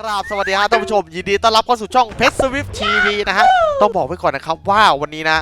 กราบสวัสดีฮะท่านผู้ชม ยินดีต้อนรับเข้าสู่ช่องเพชรสวิฟทีวีนะฮะ ต้องบอกไว้ก่อนนะครับว่าวันนี้นะ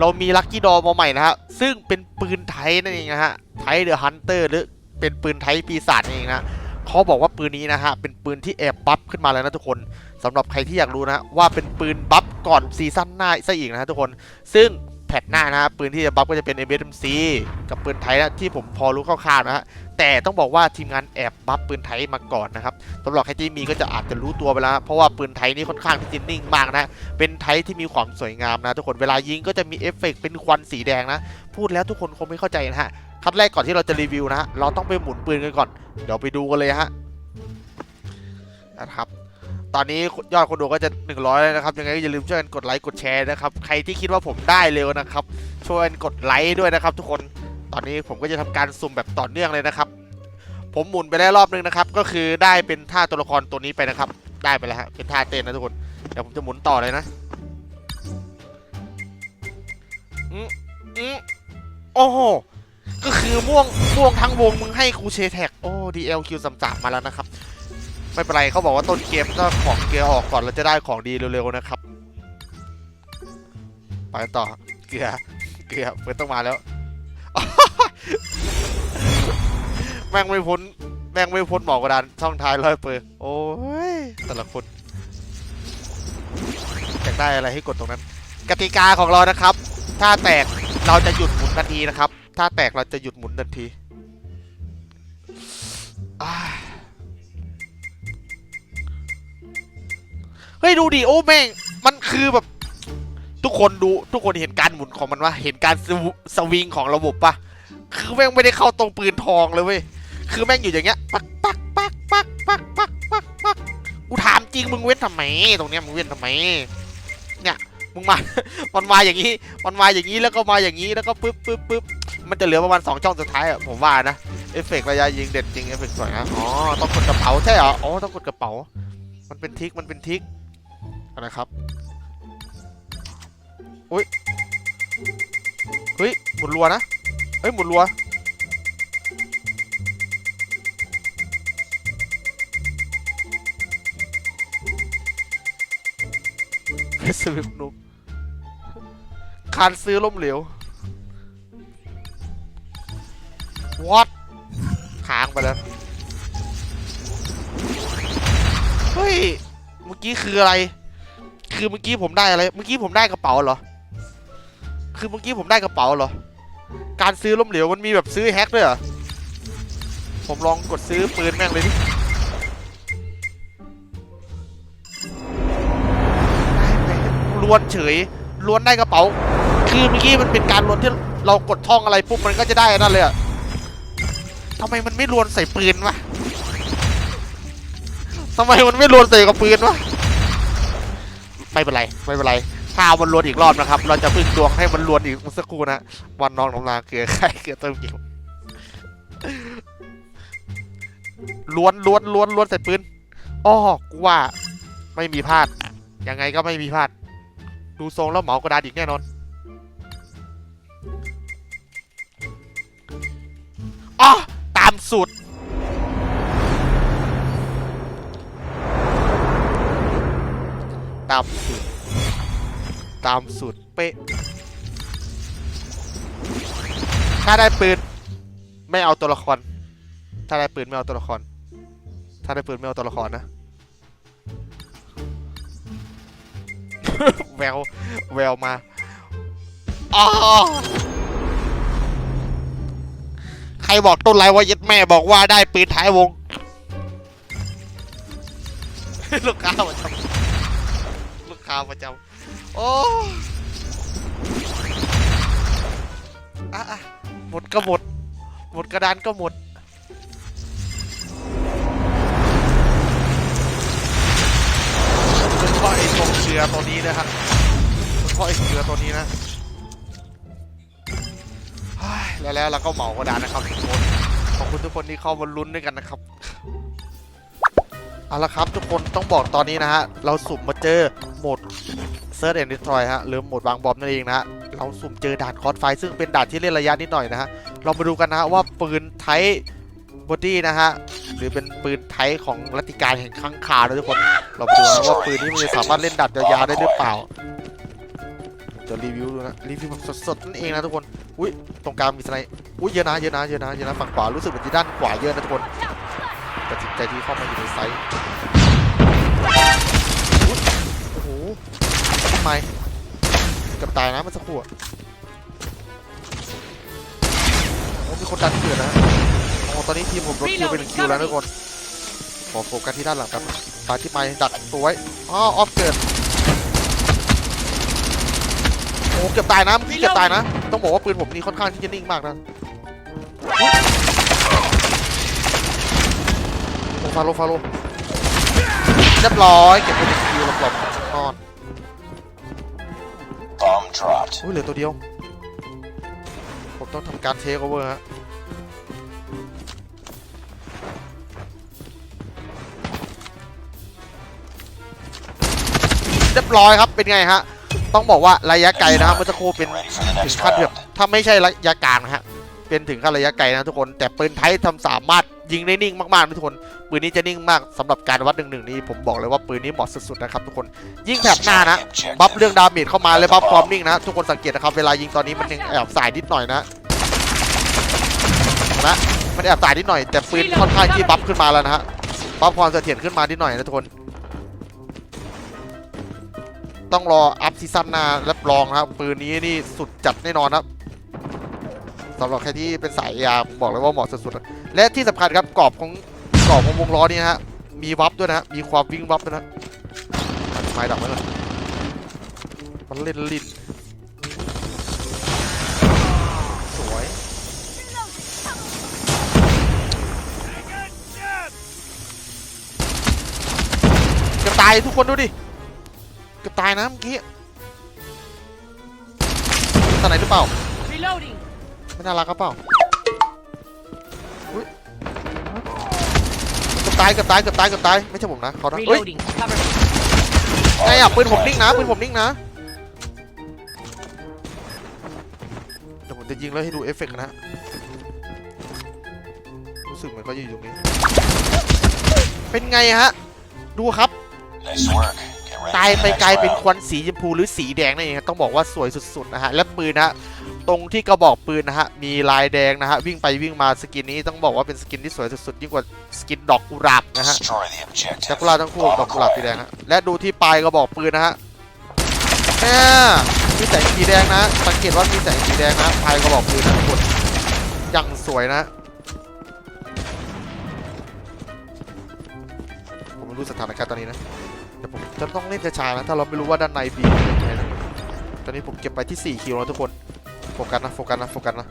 เรามีลัคกี้ดอมาใหม่นะฮะ ซึ่งเป็นปืนไทยนั่นเองนะฮะ ไทยเดอะฮันเตอร์หรือเป็นปืนไทยปีศาจนั่นเองนะเขาบอกว่าปืนนี้นะฮะ เป็นปืนที่แอบบัฟขึ้นมาแล้วนะทุกคนสำหรับใครที่อยากรู้นะว่าเป็นปืนบัฟก่อนซีซั่นหน้าซะอีกนะฮะทุกคน ซึ่ง แพทหน้านะฮะปืนที่จะบัฟก็จะเป็น MSMC กับปืนไทยนะที่ผมพอรู้คร่าวๆนะฮะแต่ต้องบอกว่าทีมงานแอบบัฟปืนไทยมาก่อนนะครับสำหรับใครที่มีก็จะอาจจะรู้ตัวไปแล้ว เพราะว่าปืนไทยนี่ค่อนข้างที่จะนิ่งมากนะ เป็นไทยที่มีความสวยงามนะ ทุกคนเวลายิงก็จะมีเอฟเฟกต์เป็นควันสีแดงนะ พูดแล้วทุกคนคงไม่เข้าใจนะฮะขั้นแรกก่อนที่เราจะรีวิวนะเราต้องไปหมุนปืนกันก่อน เดี๋ยวไปดูกันเลยฮะนะครับ ตอนนี้ยอดคนดูก็จะ 100แล้วนะครับยังไงก็อย่าลืมช่วยกันกดไลค์กดแชร์นะครับใครที่คิดว่าผมได้เร็วนะครับ ช่วยกันกดไลค์ด้วยนะครับ ทุกคนตอนนี้ผมก็จะทำการสุ่มแบบต่อเนื่องเลยนะครับ ผมหมุนไปได้รอบนึงนะครับ ก็คือได้เป็นท่าตัวละครตัวนี้ไปนะครับ ได้ไปแล้วฮะเป็นท่าเต้นนะทุกคนเดี๋ยวผมจะหมุนต่อเลยนะอืมอืมโอ้โหก็คือม่วงม่วงทั้งวงมึงให้ครูเชแท็กโอ้ DLQ สามสามมาแล้วนะครับ ไม่เป็นไรเขาบอกว่าต้นเกมก็ของเกลือออกก่อนเราจะได้ของดีเร็วๆนะครับ ไปต่อเกลือเกลือเปิดต้องมาแล้ว แม่งไม่พ้นแม่งไม่พ้นหมอกระดานช่องท้ายร้อยเปอร์โอ้ยแต่ละคนอยากได้อะไรให้กดตรงนั้น กติกาของเรานะครับ ถ้าแตกเราจะหยุดหมุนทันทีนะครับ ถ้าแตกเราจะหยุดหมุนทันที เฮ้ยดูดิโอ้แม่งมันคือแบบ ทุกคนดูทุกคนเห็นการหมุนของมันวะเห็นการสวิงของระบบปะคือแม่งไม่ได้เข้าตรงปืนทองเลยเว้ยคือแม่งอยู่อย่างเงี้ยปักปักปักปักปักปักปักปักกูถามจริงมึงเว้นทำไม ตรงเนี้ยมึงเว้นทำไม เนี่ยมึงมา มันมาอย่างนี้ มันมาอย่างนี้แล้วก็มาอย่างนี้แล้วก็ปึ๊บปึ๊บปึ๊บมันจะเหลือประมาณสองช่องสุดท้ายอะผมว่านะเอฟเฟกต์ระยะยิงเด็ดจริงเอฟเฟกต์สวยนะอ๋อต้องกดกระเป๋าใช่เหรออ๋อต้องกดกระเป๋า มันเป็นทิกมันเป็นทิก อะไรครับอุ้ยเฮ้ยหมุนรัวนะเฮ้ยหมุนรัวเพชรสวิปนุกคานซื้อล้มเหลว what ค้างไปแล้ว เฮ้ย เมื่อกี้คืออะไร คือเมื่อกี้ผมได้อะไร เมื่อกี้ผมได้กระเป๋าเหรอ คือเมื่อกี้ผมได้กระเป๋าเหรอ การซื้อล้มเหลวมันมีแบบซื้อแฮกด้วยเหรอ ผมลองกดซื้อปืนแม่งเลยดิล้วนเฉยล้วนได้กระเป๋า คือเมื่อกี้มันเป็นการล้วนที่เรากดท่องอะไรปุ๊บมันก็จะได้นั่นเลยอะทำไมมันไม่ล้วนใส่ปืนวะทำไมมันไม่ล้วนใส่กับปืนวะ ไม่เป็นไรไม่เป็นไรถ้าเอามันล้วนอีกรอบนะครับ เราจะพึ่งดวงให้มันล้วนอีกสักครู่นะวันน้องน้ำลาเกลือไข่เกลือเติมกิวล้วนล้วนล้วนล้วนใส่ปืนอ้อกูว่าไม่มีพลาด ยังไงก็ไม่มีพลาด ดูทรงแล้วเหมากระดาษอีกแน่นอนอ๋อตามสูตร ตามสูตรตามสูตรเป๊ะ ถ้าได้ปืน ไม่เอาตัวละคร ถ้าได้ปืนไม่เอาตัวละคร ถ้าได้ปืนไม่เอาตัวละครนะ แวว แววมาอ๋อใครบอกต้นไรว่ายัดแม่บอกว่าได้ปืนท้ายวง ลูกค้าประจำ ค้าประจำโอ้อะอะหมดก็หมด หมดกระดานก็หมดโดยเฉพาะไอ้ตรงเรือตัวนี้นะครับโดยเฉพาะไอ้เรือตัวนี้นะแล้วแล้วเราก็เหมากระดานนะครับทุกคนขอบคุณทุกคนที่เข้ามาลุ้นด้วยกันนะครับเอาละครับทุกคนต้องบอกตอนนี้นะฮะเราสุ่มมาเจอ โหมดเซิร์ชแอนด์ดิสทรอยฮะหรือโหมดวางบอมนั่นเองนะฮะเราสุ่มเจอด่านคอสไฟซึ่งเป็นด่านที่เล่นระยะนิดหน่อยนะฮะเรามาดูกันนะว่าปืนไทบอดี้นะฮะหรือเป็นปืนไทของรัติการแห่งข้างคาทุกคน เราไปดูนะว่าปืนนี้มันจะสามารถเล่นดัดยาวๆได้หรือเปล่าจะรีวิวดูนะรีวิวแบบสดๆนั่นเองนะทุกคนอุ้ยตรงกลางมีสไนอุ้ยเยอะนะเยอะนะเยอะนะเยอะนะฝั่งขวารู้สึกเหมือนที่ด้านขวาเยอะนะทุกคนตัดสินใจที่เข้ามาอยู่ในไซส์ ทำไมเกับตายนะมันสักครู่อะโอ้มีคนดันเกิดนะโอ้ตอนนี้ทีมผมลดคิวไปหนึ่งคิวแล้วนะทุกคนขอโฟกัสที่ด้านหลังกันตาที่ไม้ดักตัวไว้อ๋อออฟเกิดโอ้เกือบตายนะเมื่อกี้เกือบตายนะ ต้องบอกว่าปืนผมนี่ค่อนข้างที่จะนิ่งมากนะโอ้ฟาโลฟาโลเรียบร้อยเก็บไปหนึ่งคิวหลบๆ อุ้ยเหลือตัวเดียว ผมต้องทำการเทคโอเวอร์ฮะเรียบร้อยครับเป็นไงฮะ ต้องบอกว่าระยะไกลนะครับเมื่อสักครู่เป็นถึงขั้นแบบถ้าไม่ใช่ระยะกลางนะฮะเป็นถึงขั้นระยะไกลนะทุกคนแต่ปืนไทยทำสามารถ ยิงได้นิ่งมากๆทุกคน ปืนนี้จะนิ่งมากสำหรับการวัดหนึ่งหนึ่งนี้ผมบอกเลยว่าปืนนี้เหมาะสุดๆนะครับทุกคน ยิ่งแถบหน้านะ บัฟเรื่องดาเมจเข้ามาเลยบัฟความนิ่งนะ ทุกคนสังเกตนะครับเวลายิงตอนนี้มันยังแอบสายนิดหน่อยนะนะมันแอบสายนิดหน่อยแต่ปืนค่อนข้างที่บัฟขึ้นมาแล้วนะฮะบัฟความเสถียรขึ้นมานิดหน่อยนะทุกคน ต้องรออัพซีซั่นหน้ารับรองนะครับปืนนี้นี่สุดจัดแน่นอนครับ สำหรับใครที่เป็นสายยาผมบอกเลยว่าเหมาะสุดๆและที่สำคัญครับกรอบของกรอบของวงล้อนี่นะฮะมีวับด้วยนะฮะมีความวิ่งวับด้วยนะไม้ดักไว้ก่อนมันเล่นลิ้นสวยเกือบตายทุกคนดูดิเกือบตายนะเมื่อกี้ตอนไหนหรือเปล่า Reloading. ไม่น่ารักก็เปล่าอุ้ยเกือบตายเกือบตายเกือบตายเกือบตายไม่ใช่ผมนะเขานะเฮ้ย Reloading. Cover me. ไงอะปืนผมนิ่งนะปืนผมนิ่งนะเดี๋ยวผมจะยิงแล้วให้ดูเอฟเฟกต์นะรู้สึกเหมือนเขาจะอยู่ตรงนี้ เป็นไงฮะ ดูครับ Nice work. Get ready ตาย for ไป the next กลายเป็น round. ควันสีชมพูหรือสีแดงนั่นเองครับต้องบอกว่าสวยสุดๆนะฮะ และปืนนะฮะ ตรงที่กระบอกปืนนะฮะ มีลายแดงนะฮะ วิ่งไปวิ่งมาสกินนี้ต้องบอกว่าเป็นสกินที่สวยสุดๆยิ่งกว่าสกินดอกกุหลาบนะฮะ Destroy the objective. ดอกกุหลาบทั้งคู่ Bomb ดอกกุหลาบสี acquired. แดงฮะ และดูที่ปลายกระบอกปืนนะฮะแม่มีแสงสีแดงนะ สังเกตว่ามีแสงสีแดงนะปลายกระบอกปืนนะทุกคนอย่างสวยนะผมไม่รู้สถานการณ์ตอนนี้นะแต่ผมจะต้องเล่นช้าๆนะถ้าเราไม่รู้ว่าด้านในบีเป็นยังไงนะตอนนี้ผมเก็บไปที่ 4 คิวแล้วทุกคน โฟกัสนะโฟกัสนะโฟกัสนะ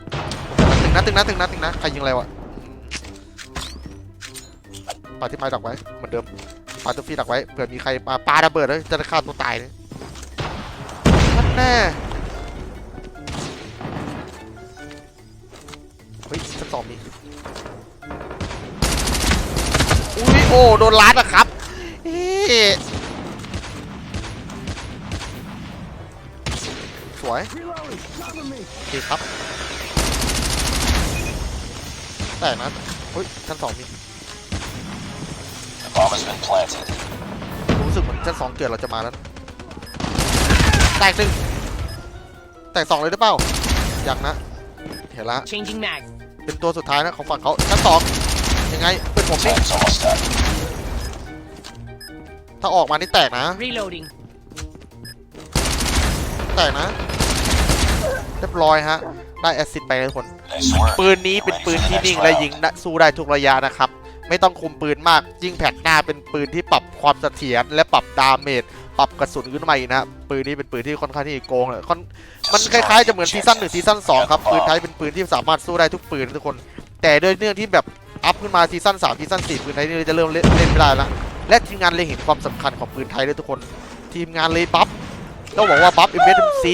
ตึงนะตึงนะตึงนะตึงนะใครยิงอะไรวะปาที่ไม้ดักไว้เหมือนเดิมปาตัวฟี่ดักไว้เผื่อมีใครปาปาระเบิดเลยจะฆ่าตัวตายเลยนั่นแน่เฮ้ยชั้นสองมีอุ้ยโอ้โดนลัดอะครับเอ๊ วยโอเคครับ แต่นะเฮ้ยชั้นสองมี The bomb has been planted. รู้สึกเหมือนชั้นสองเกิดเราจะมาแล้วนะแตกหนึ่งแตกสองเลยได้เปล่ายังนะเห็นละ Changing mag. เป็นตัวสุดท้ายนะของฝั่งเขาชั้นสองยังไงเป็นผมนี่ Time's almost up. ถ้าออกมานี่แตกนะ Reloading. แตกนะ เรียบร้อยฮะ ได้แอสซิดไปนะทุกคน Nice work. ปืนนี้เป็นปืนที่นิ่งและยิงได้สู้ได้ทุกระยะนะครับ ไม่ต้องคุมปืนมากยิ่งแผ่นหน้าเป็นปืนที่ปรับความเสถียรและปรับดาเมจปรับกระสุนขึ้นมาอีกนะครับปืนนี้เป็นปืนที่ค่อนข้างที่โกงเลยค่อนมันคล้ายๆจะเหมือนซีซั่นหนึ่งซีซั่นสองครับปืนไทยเป็นปืนที่สามารถสู้ได้ทุกปืนทุกคน แต่ด้วยเนื่องที่แบบอัพขึ้นมาซีซั่นสามซีซั่นสี่ปืนไทยนี่จะเริ่มเล่นเล่นไม่ได้แล้วและทีมงานเลยเห็นความสำคัญของปืนไทยด้วยทุกคน ทีมงานเลยบัฟต้องบอกว่าบัฟ MSMC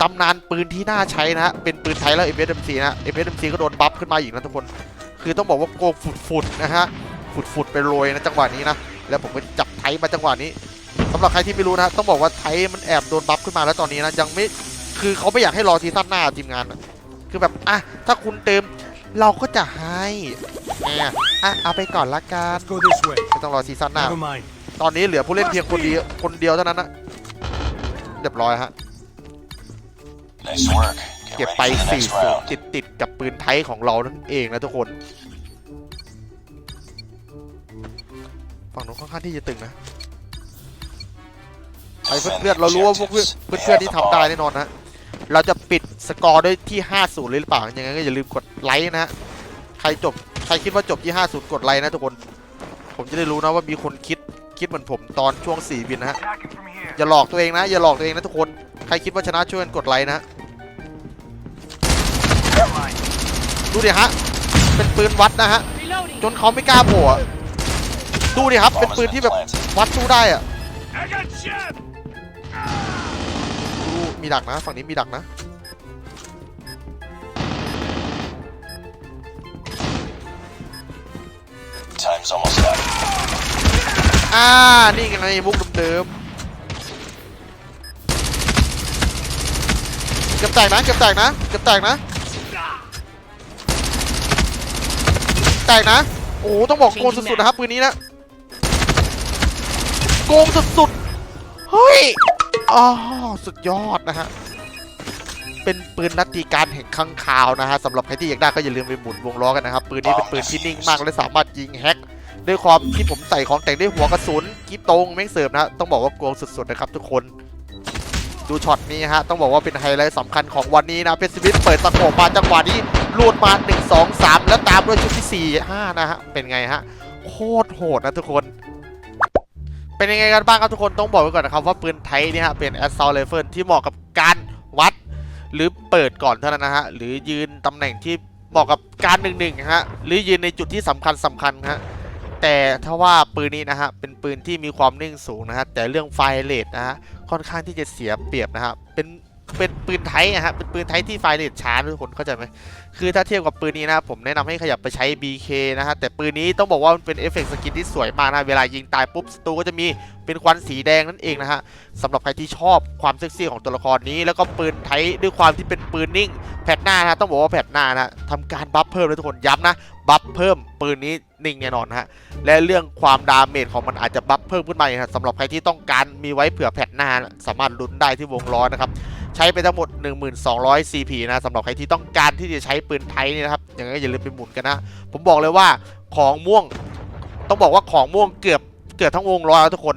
ตำนานปืนที่น่าใช้นะฮะ เป็นปืนไทยแล้ว MSMC นะ MSMC ก็โดนบัฟขึ้นมาอีกนะทุกคน คือต้องบอกว่าโกงฝุดๆนะฮะ ฝุดๆไปโรยนะจังหวะนี้นะ แล้วผมก็จับไทยมาจังหวะนี้สำหรับใครที่ไม่รู้นะ ต้องบอกว่าไทยมันแอบโดนบัฟขึ้นมาแล้วตอนนี้นะ ยังไม่ คือเขาไม่อยากให้รอซีซั่นหน้าทีมงานนะคือแบบ อะ ถ้าคุณเติมเราก็จะให้แหมอะ เอาไปก่อนละกัน Let's go this way. ไม่ต้องรอซีซั่นหน้า Never mind. ตอนนี้เหลือผู้เล่นเพียงคนเดียวคนเดียวเท่านั้นนะ เรียบร้อยฮะ Nice work. เก็ Get บไป ready for the 4 next ศูน round. ย์ติดติดๆกับปืนไทยของเรานั่นเองนะทุกคน ฝั่งนู้นค่อนข้างที่จะตึงนะไปเพื่อนๆเรารู้ว่าพวกเพื่อนเพื่อนๆที่ทำได้แน่นอนนะเราจะปิดสกอร์ด้วยที่ 50 เลยหรือเปล่า ยังไงก็อย่าลืมกดไลค์นะฮะใครจบ ใครคิดว่าจบที่ 50 กดไลค์นะทุกคน ผมจะได้รู้นะว่ามีคนคิด คิดเหมือนผมตอนช่วง4บินนะฮะ อย่าหลอกตัวเองนะ อย่าหลอกตัวเองนะทุกคน ใครคิดว่าชนะช่วยกันกดไลค์นะฮะดูดิฮะ เป็นปืนวัดนะฮะ จนเขาไม่กล้าโผล่อะดูดิครับ เป็น Bomb ปื has นที่ been แบบ planted. วัดสู้ได้อะ I got shot. ดูมีดักนะ ฝั่งนี้มีดักนะ Time's almost up. อ่า นี่ไงมุกเดิมๆ เกือบแตกนะเกือบแตกนะเกือบแตกนะ แตกนะ โอ้โหต้องบอกโกงสุดๆนะครับปืนนี้นะ โกงสุดๆ เฮ้ยอ๋อสุดยอดนะฮะ เป็นปืนนัดตีการแห่งข้างคาวนะฮะสำหรับใครที่อยากได้ก็อย่าลืมไปหมุนวงล้อกันนะครับ ปืนนี้เป็นปืนที่นิ่งมากและสามารถยิงแฮกด้วยความที่ผมใส่ของแต่งด้วยหัวกระสุนกิ๊บตรงแม่งเสิร์ฟนะ ต้องบอกว่าโกงสุดๆนะครับทุกคน ดูช็อตนี้ฮะ ต้องบอกว่าเป็นไฮไลท์สำคัญของวันนี้นะเพชรสวิตเปิดตะโขบมาจังหวะนี้ลูดมา 1 2 3 แล้วตามด้วยชุดที่ 4 5 นะฮะ เป็นไงฮะ โคตรโหดนะทุกคน เป็นยังไงกันบ้างครับทุกคนต้องบอกไว้ก่อนนะครับ ว่าปืนไทยเนี่ยฮะเป็น assault rifle ที่เหมาะกับการวัด หรือเปิดก่อนเท่านั้นนะฮะ หรือยืนตำแหน่งที่เหมาะกับการหนึ่งหนึ่งฮะหรือยืนในจุดที่สำคัญสำคัญฮะ แต่ถ้าว่าปืนนี้นะฮะเป็นปืนที่มีความนิ่งสูงนะฮะแต่เรื่องไฟเลทนะฮะค่อนข้างที่จะเสียเปรียบนะฮะเป็น เป็นปืนไทยอะฮะเป็นปืนไทยที่ไฟเรทช้าทุกคนเข้าใจไหมคือถ้าเทียบกับปืนนี้นะผมแนะนำให้ขยับไปใช้ BK นะฮะแต่ปืนนี้ต้องบอกว่ามันเป็นเอฟเฟกต์สกินที่สวยมากนะเวลายิงตายปุ๊บศัตรูก็จะมีเป็นควันสีแดงนั่นเองนะฮะสำหรับใครที่ชอบความเซ็กซี่ของตัวละครนี้ แล้วก็ปืนไทยด้วยความที่เป็นปืนนิ่งแพทหน้านะต้องบอกว่าแพทหน้านะทำการบัฟเพิ่มเลยทุกคนย้ำนะบัฟเพิ่มปืนนี้นิ่งแน่นอนฮะและเรื่องความดาเมจของมันอาจจะบัฟเพิ่มขึ้นมาอีกนะสำหรับใครที่ต้องการมีไว้เผื่อแพทหน้านะสามารถลุ้นได้ที่วงล้อนะครับ ใช้ไปทั้งหมด 1200 CP นะสำหรับใครที่ต้องการที่จะใช้ปืนไทยนี่นะครับยังไงก็อย่าลืมไปหมุนกันนะ ผมบอกเลยว่าของม่วง ต้องบอกว่าของม่วงเกือบเกือบทั้งวงล้อแล้วทุกคน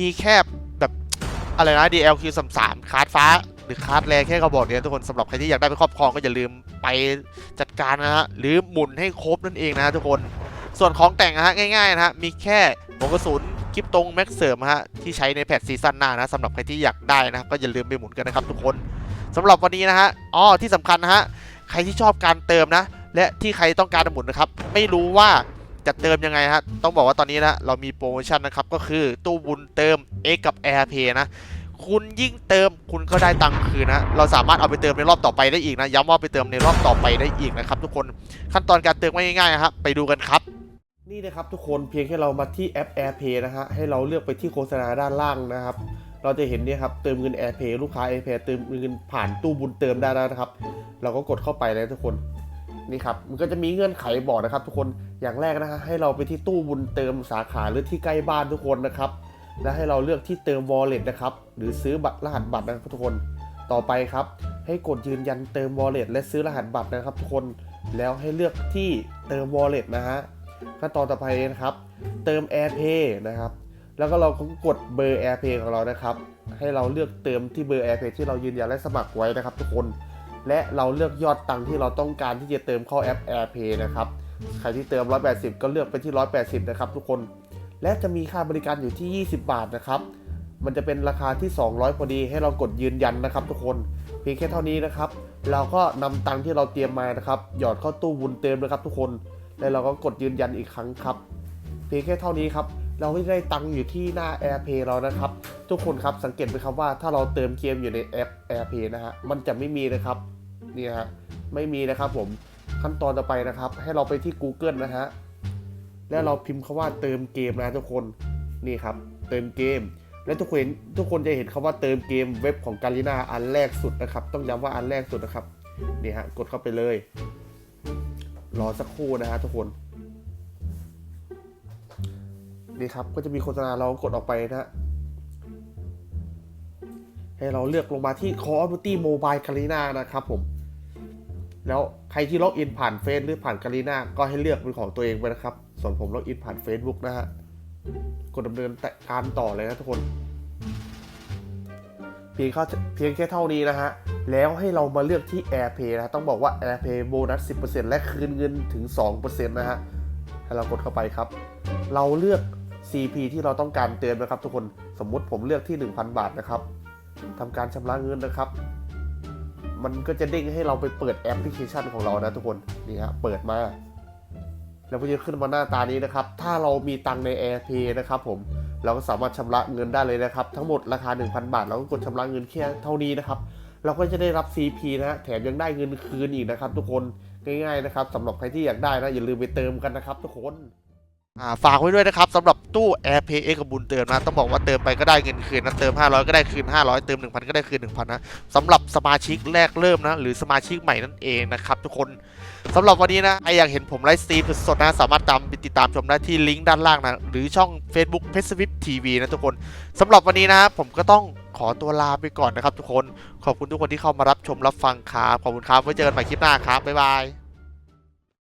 มีแค่แบบอะไรนะ DLQ 3 3คาร์ดฟ้า หรือคาร์ดแรแค่กระบอกเดียวทุกคนสำหรับใครที่อยากได้ไปครอบครองก็อย่าลืมไปจัดการนะฮะหรือหมุนให้ครบนั่นเองนะทุกคน ส่วนของแต่งนะฮะง่ายๆนะฮะมีแค่หัวกระสุน คลิปตรงแม็กเสริมฮะที่ใช้ในแพทซีซั่นหน้านะสำหรับใครที่อยากได้นะครับก็อย่าลืมไปหมุนกันนะครับทุกคนสำหรับวันนี้นะฮะอ๋อที่สำคัญนะฮะใครที่ชอบการเติมนะ และที่ใครต้องการหมุนนะครับไม่รู้ว่าจะเติมยังไงฮะต้องบอกว่าตอนนี้นะเรามีโปรโมชั่นนะครับก็คือตู้บุญเติม X กับ AirPay นะคุณยิ่งเติมคุณก็ได้ตังค์คืนนะ เราสามารถเอาไปเติมในรอบต่อไปได้อีกนะ ย้ำว่าไปเติมในรอบต่อไปได้อีกนะครับทุกคน ขั้นตอนการเติมง่ายๆนะครับ ไปดูกันครับ นี่นะครับทุกคนเพียงแค่เรามาที่แอป AirPay นะฮะให้เราเลือกไปที่โฆษณาด้านล่างนะครับ เราจะเห็นเนี่ยครับเติมเงิน AirPay ลูกค้า AirPay เติมเงินผ่านตู้บุญเติมได้แล้วนะครับ เราก็กดเข้าไปเลยทุกคนนี่ครับมันก็จะมีเงื่อนไขบอกนะครับ ทุกคนอย่างแรกนะฮะให้เราไปที่ตู้บุญเติมสาขาหรือที่ใกล้บ้านทุกคนนะครับและให้เราเลือกที่เติม wallet นะครับหรือซื้อบัตรรหัสบัตรนะครับทุกคนต่อไปครับ ให้กดยืนยันเติม wallet และซื้อรหัสบัตรนะครับ ทุกคนแล้วให้เลือกที่เติม wallet นะฮะ ขั้นตอนต่อไปนะครับ เติม AirPay นะครับ แล้วก็เราก็กดเบอร์ AirPay ของเรานะครับ ให้เราเลือกเติมที่เบอร์ AirPay ที่เรายืนยันและสมัครไว้นะครับ ทุกคน และเราเลือกยอดตังค์ที่เราต้องการที่จะเติมเข้าแอป AirPay นะครับ ใครที่เติม 180 ก็เลือกไปที่ 180 นะครับ ทุกคน และจะมีค่าบริการอยู่ที่ 20 บาทนะครับมันจะเป็นราคาที่ 200 พอดีให้เรากดยืนยันนะครับ ทุกคนเพียงแค่เท่านี้นะครับ เราก็นำตังค์ที่เราเตรียมมานะครับ หยอดเข้าตู้บุญเติมนะครับ ทุกคน แล้วเราก็กดยืนยันอีกครั้งครับ เพียงแค่เท่านี้ครับ เราไม่ได้ตังค์อยู่ที่หน้า AirPay เรานะครับ ทุกคนครับสังเกตไหมครับว่าถ้าเราเติมเกมอยู่ในแอป AirPay นะฮะมันจะไม่มีนะครับนี่ฮะไม่มีนะครับผมขั้นตอนต่อไปนะครับ ให้เราไปที่ Google นะฮะแล้วเราพิมพ์คาว่าเติมเกมนะทุกคนนี่ครับ เติมเกม และทุกคนเห็นทุกคนจะเห็นคาว่าเติมเกมเว็บของการีนาอันแรกสุดนะครับ ต้องย้ำว่าอันแรกสุดนะครับนี่ฮะกดเข้าไปเลย รอสักครู่นะฮะทุกคน นี่ครับก็จะมีโฆษณาเรากดออกไปนะฮะให้เราเลือกลงมาที่ Call of Duty Mobile Garena นะครับผม แล้วใครที่ล็อกอินผ่านเฟซหรือผ่านการีนาก็ให้เลือกเป็นของตัวเองไปนะครับ ส่วนผมล็อกอินผ่าน Facebook นะฮะ กดดำเนินการต่อเลยนะทุกคน เพียงเข้าเพียงแค่เท่านี้นะฮะ แล้วให้เรามาเลือกที่ AirPay นะต้องบอกว่า AirPay โบนัส 10%และคืนเงินถึง 2%นะฮะให้เรากดเข้าไปครับ เราเลือก CP ที่เราต้องการเตือนนะครับ ทุกคนสมมุติผมเลือกที่ 1,000 บาทนะครับทำการชำระเงินนะครับ มันก็จะเด้งให้เราไปเปิดแอปพลิเคชันของเรานะทุกคนนี่ฮะเปิดมา แล้วก็จะขึ้นมาหน้าตานี้นะครับ ถ้าเรามีตังใน AirPay นะครับผมเราก็สามารถชำระเงินได้เลยนะครับ ทั้งหมดราคา 1,000 บาท เราก็กดชำระเงินแค่เท่านี้นะครับ เราก็จะได้รับ CP นะฮะแถมยังได้เงินคืนอีกนะครับ ทุกคนง่ายๆนะครับสำหรับใครที่อยากได้นะอย่าลืมไปเติมกันนะครับ ทุกคน ฝากไว้ด้วยนะครับสำหรับตู้ AirPay X กับบุญเติมนะ ต้องบอกว่าเติมไปก็ได้เงินคืนนะเติม 500 ก็ได้คืน 500 เติม 1,000 ก็ได้คืน 1,000 นะสำหรับสมาชิกแรกเริ่มนะ หรือสมาชิกใหม่นั่นเองนะครับทุกคนสำหรับวันนี้นะใครอยากเห็นผมไลฟ์สตรีมสดๆนะ สามารถตามติดตามชมได้ที่ลิงก์ด้านล่างนะ หรือช่อง Facebook p e s w i p TV นะทุกคนสำหรับวันนี้นะผมก็ต้องขอตัวลาไปก่อนนะครับทุกคนขอบคุณทุกคนที่เข้ามารับชมรับฟังครับขอบคุณครับไว้เจอกันใหม่คลิปหน้าครับบ๊ายบาย